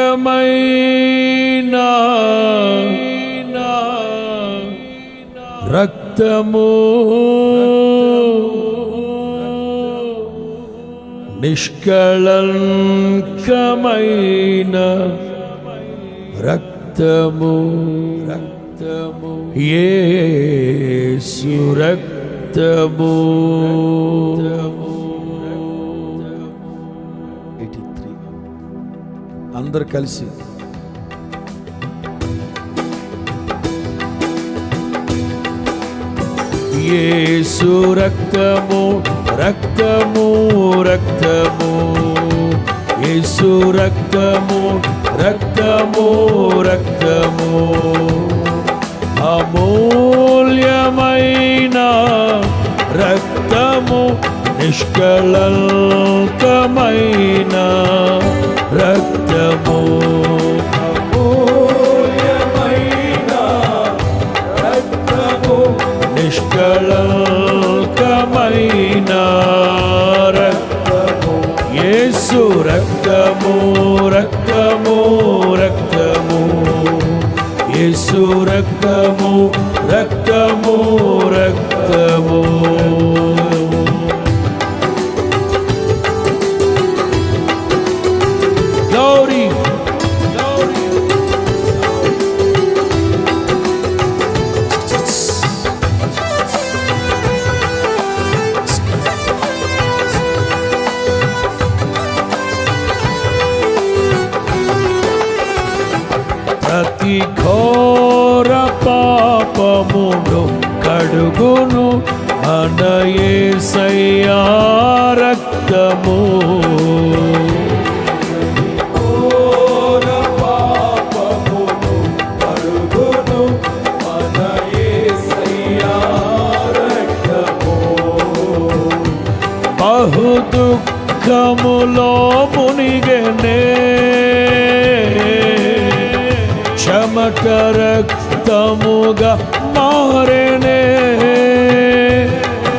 అమూల్యమైన రక్తము నిష్కళంకమైన రక్తము రక్తము యేసు రక్తము అందరు కలిసి. యేసు రక్తము రక్తము రక్తము. యేసు రక్తము రక్తము రక్తము. అమూల్యమైన రక్తము నిష్కళంకమైన దుఃఖములో మునిగనే. చెమట రక్తముగా మారనే.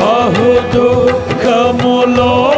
బహు దుఃఖములో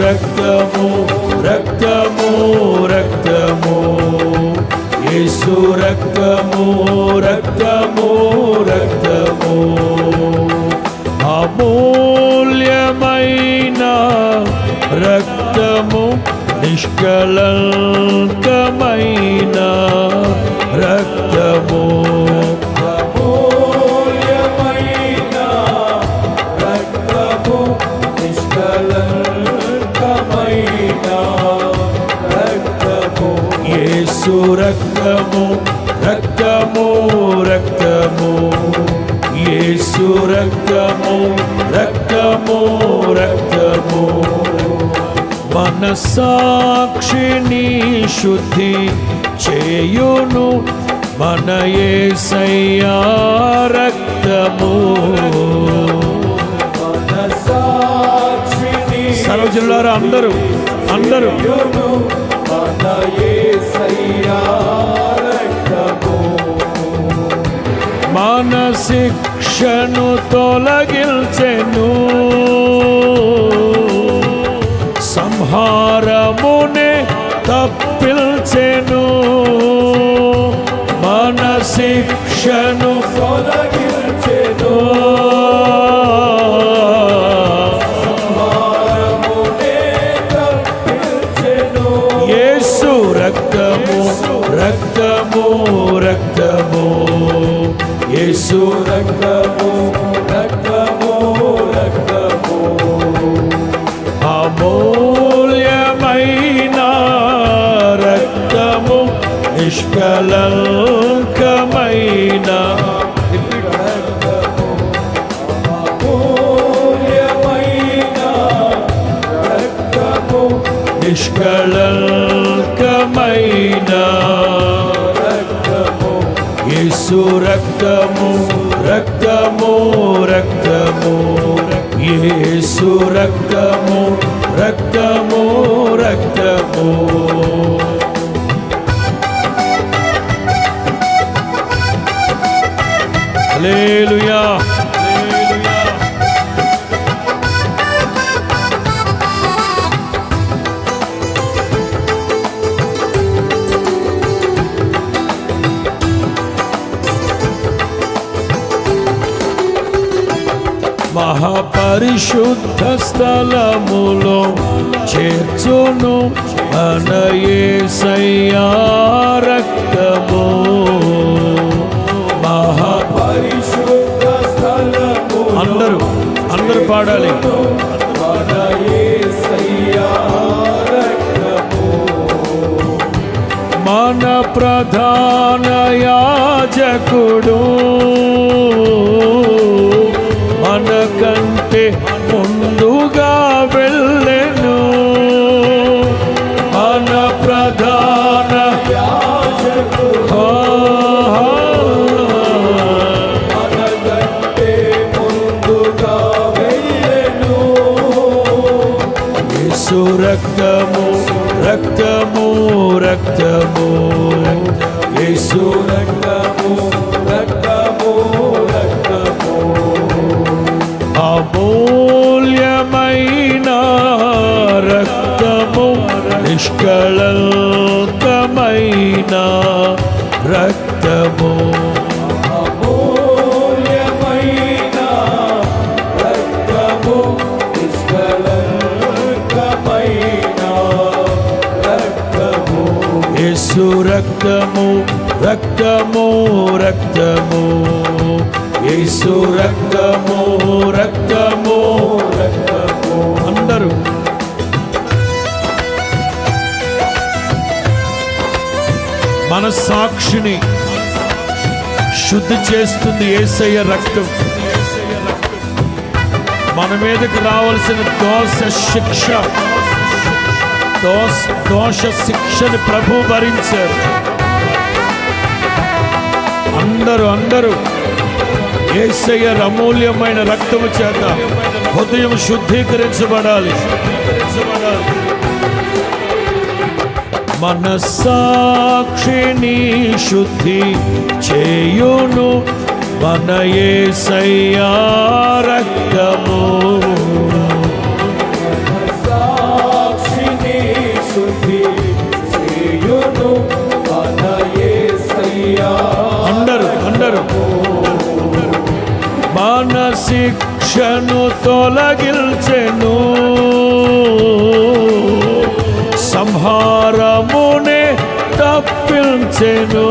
రక్తము రక్తము యేసు రక్తము రక్తము రక్తము. అమూల్యమైన రక్తము నిష్కలం యేసు రక్తము రక్తము. రక్తము యేసు రక్తము రక్తము. రక్తము మన సాక్షిని శుద్ధి చేయును మన యేసయ్యా రక్తము. సర్వజనులారా అందరూ అందరూ. మన శిక్షను తొలగిల్చెను సంహారముని తప్పిల్చెను మన శిక్షను తొలగిల్చెను యేసు రక్తము రక్తము రక్తము. అమూల్యమైన రక్తము నిష్కలంకమైన రక్తము యేసు రక్తము రక్తము రక్తము. హల్లెలూయా. మహాపరిశుద్ధ స్థలములో చేర్చును అనయేసయ్యా రక్తము. మహా పరిశుద్ధ స్థలము అందరూ అందరూ పాడాలి. మన ప్రధాన రక్తము రక్తము రక్తము. యేసు రక్తము రక్తము రక్తము. అమూల్యమైన రక్తము నిష్కళంకమైన అమూల్యమైన రక్తము రక్తము రక్తము రక్తము. సాక్షిని శుద్ధి చేస్తుంది ఏసయ్య రక్తం. మన మీదకి రావాల్సిన దోష శిక్ష దోష దోష శిక్షని ప్రభు భరించారు. అందరూ అందరూ ఏసయ్య అమూల్యమైన రక్తము చేత హృదయం శుద్ధీకరించబడాలి. శుద్ధీకరించబడాలి మన సాక్షిని శుద్ధి చేయును మన ఏసయ్యా రక్తము. సాక్షిని శుద్ధి చేయును మన యేసయ్యా అందరూ అందరూ. మన శిక్షను తొలగిల్చెను తప్పించెను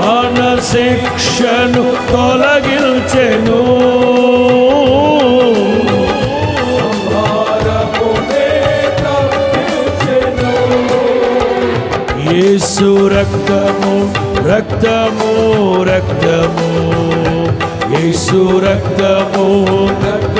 మన శిక్షను తొలగిల్చెను యేసు రక్తము రక్తము రక్తము. యేసు రక్తము రక్తము రక్తము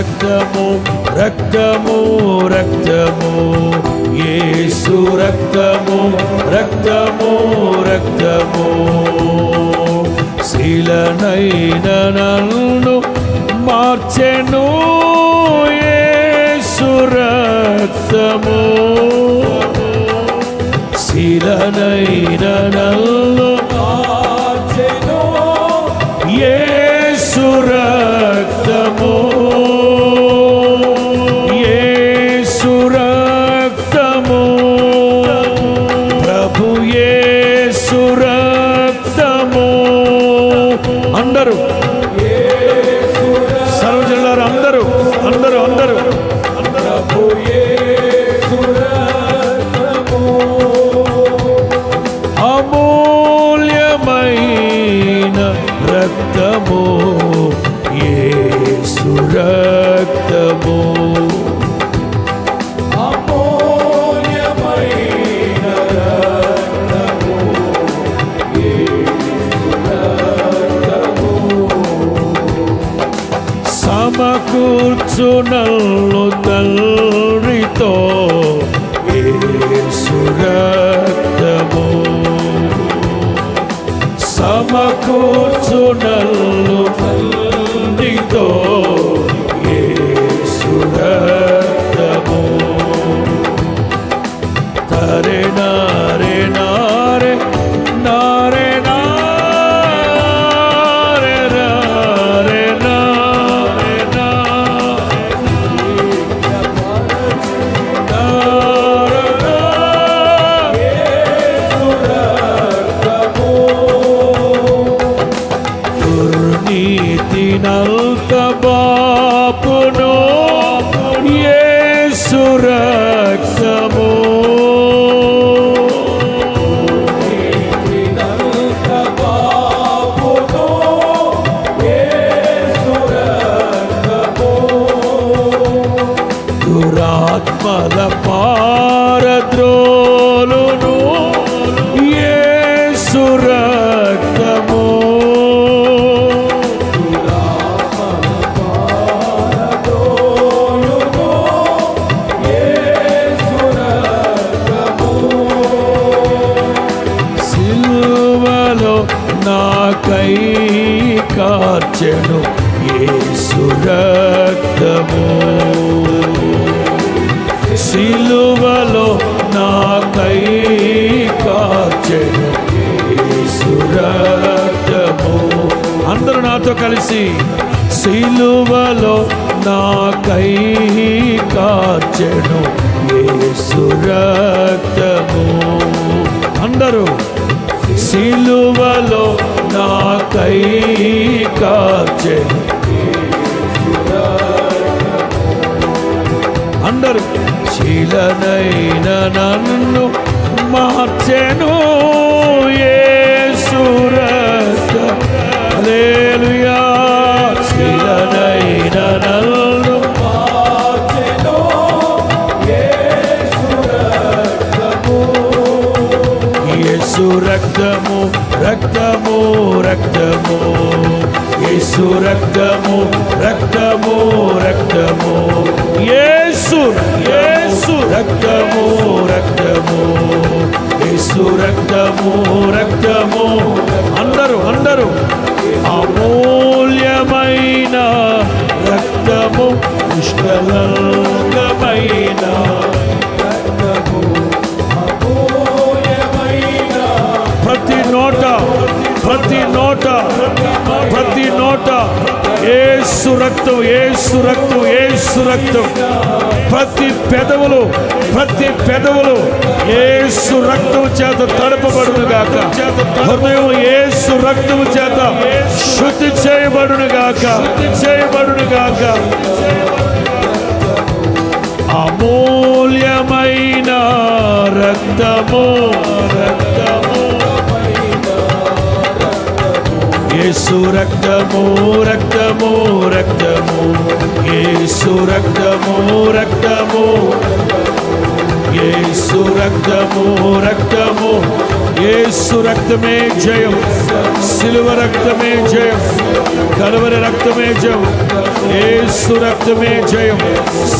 రక్తము రక్తము రక్తము. యేసు రక్తము రక్తము రక్తము. శీలనైన నన్ను మార్చెను యేసు రక్తము. శీలనైన అమూల్యమైన రక్తము ఏ సురక్తము సమకూర్చునల్లు తల్లి సమకూర్చునల్లు above. అందరూ సిలువలో నాకై కాచే. అందరు శీలనైన నన్ను మార్చెను. రక్తము రక్తము రక్తము. యేసు రక్తము రక్తము రక్తము. యేసు యేసు రక్తము రక్తము. యేసు రక్తము రక్తము. అందరూ అందరూ. అమూల్యమైన రక్తము పుష్కలంగమైన ప్రతి నోట ప్రతి నోట ఏసు రక్తం ఏసు రక్తం ఏసు రక్తం. ప్రతి పెదవులు ప్రతి పెదవులు ఏసు రక్తం చేత తడపబడును గాక. హృదయం ఏసు రక్తం చేత శుద్ధి చేయబడును గాక. చేయబడును గాక. అమూల్యమైన రక్తము రక్తము యేసు రక్తము రక్తము రక్తము. యేసు రక్తము రక్తము. యేసు రక్తము రక్తము. యేసు రక్తమే జయం సిలువ రక్తమే జయం కలవరి రక్తమే జయం. యేసు రక్తమే జయం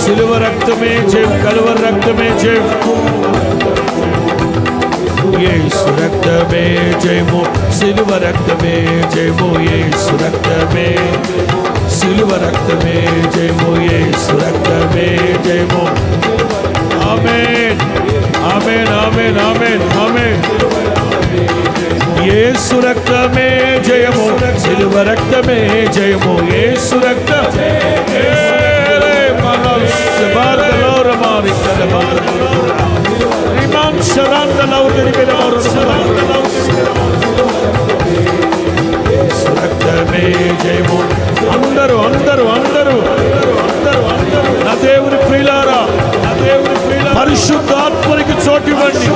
సిలువ రక్తమే జయం కలవరి రక్తమే జయం. యేసు రక్తమే జయము సిలువ రక్తమే జయము యేసు రక్తమే సిలువ రక్తమే జయము యేసు రక్తమే జయము ఆమేన్ ఆమేన్ ఆమేన్ ఆమేన్ ఆమేన్ యేసు రక్తమే జయము సిలువ రక్తమే జయము యేసు రక్తమే Imam Sharanda Laudri రక్తమే జయము అందరూ అందరూ అందరూ అందరూ అందరూ నా దేవుని ప్రియులారా నా దేవుని ప్రియులారా పరిశుద్ధాత్మనికి చోటివ్వండి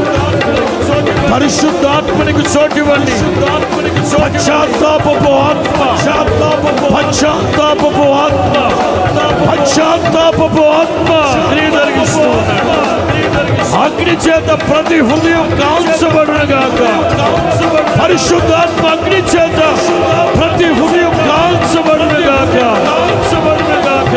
పరిశుద్ధాత్మనికి చోటివ్వండి పశ్చాత్తాపపు ఆత్మ. పశ్చాత్తాపపు ఆత్మ. పశ్చాత్తాపపు ఆత్మ. నీ కలిగిస్తున్నాడు అగ్ని చేత ప్రతి హృదయం కాల్చబడును గాక పరిశుద్ధాత్మ అగ్ని చేత ప్రతి హృదయం కాల్చబడును గాక కాల్చబడును గాక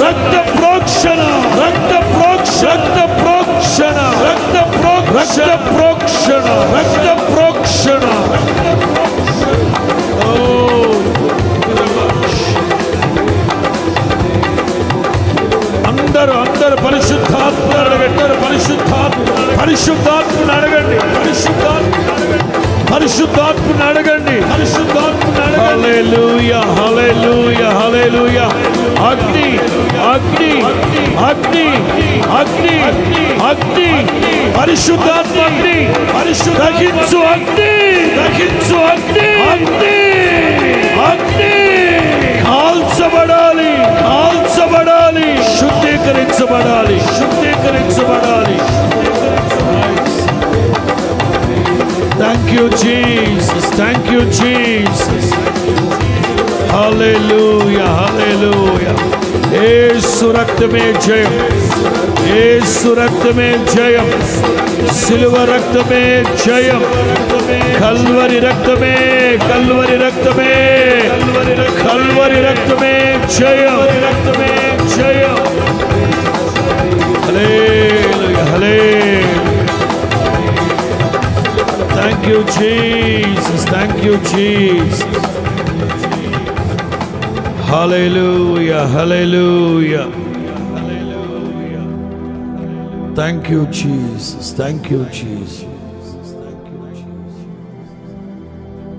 రక్త ప్రోక్షణ రక్త ప్రోక్ష రక్త ప్రోక్షణ రక్త ప్రోక్ష రక్త ప్రోక్షణ రక్త ప్రోక్షణ అందరూ అందరూ పరిశుద్ధాత్మ అడగండి పరిశుద్ధాత్మ పరిశుద్ధాత్మను అడగండి పరిశుద్ధాత్మ పరిశుద్ధాత్మను అడగండి. అగ్ని అగ్ని అగ్ని అగ్ని అగ్ని. పరిశుద్ధాత్మ అగ్ని. పరిశుద్ధించు అగ్ని. దహించు అగ్ని. అగ్ని. అగ్ని. కాల్చబడాలి కాల్చబడాలి. శుద్ధీకరించబడాలి శుద్ధీకరించబడాలి. Thank you Jesus thank you Jesus hallelujah hallelujah Yesu రక్తమే జయం యేసు రక్తమే జయం సిలువ రక్తమే జయం కల్వరి రక్తమే కల్వరి రక్తమే కల్వరి రక్తమే జయం రక్తమే జయం హల్లెలూయా హల్లెలూయా Thank you, Jesus. Thank you, Jesus. Hallelujah. Hallelujah. Thank you, Jesus. Thank you, Jesus.